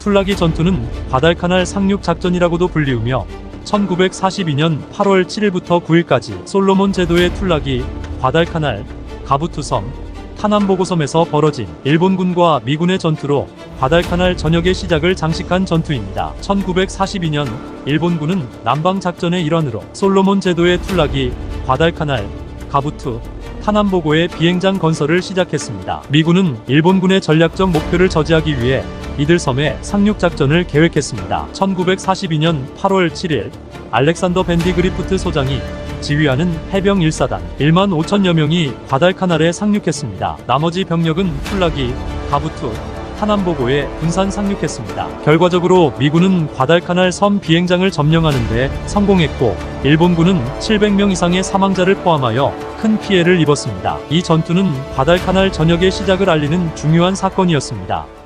툴라기 전투는 과달카날 상륙 작전이라고도 불리우며 1942년 8월 7일부터 9일까지 솔로몬 제도의 툴라기, 과달카날, 가부투섬, 타남보고섬에서 벌어진 일본군과 미군의 전투로 과달카날 전역의 시작을 장식한 전투입니다. 1942년 일본군은 남방작전의 일환으로 솔로몬 제도의 툴라기, 과달카날, 가부투, 타남보고의 비행장 건설을 시작했습니다. 미군은 일본군의 전략적 목표를 저지하기 위해 이들 섬에 상륙 작전을 계획했습니다. 1942년 8월 7일 알렉산더 밴디 그리프트 소장이 지휘하는 해병 1사단 1만 5천여 명이 과달카날에 상륙했습니다. 나머지 병력은 툴라기, 가부투, 하남보고에 분산 상륙했습니다. 결과적으로 미군은 과달카날 섬 비행장을 점령하는데 성공했고 일본군은 700명 이상의 사망자를 포함하여 큰 피해를 입었습니다. 이 전투는 과달카날 전역의 시작을 알리는 중요한 사건이었습니다.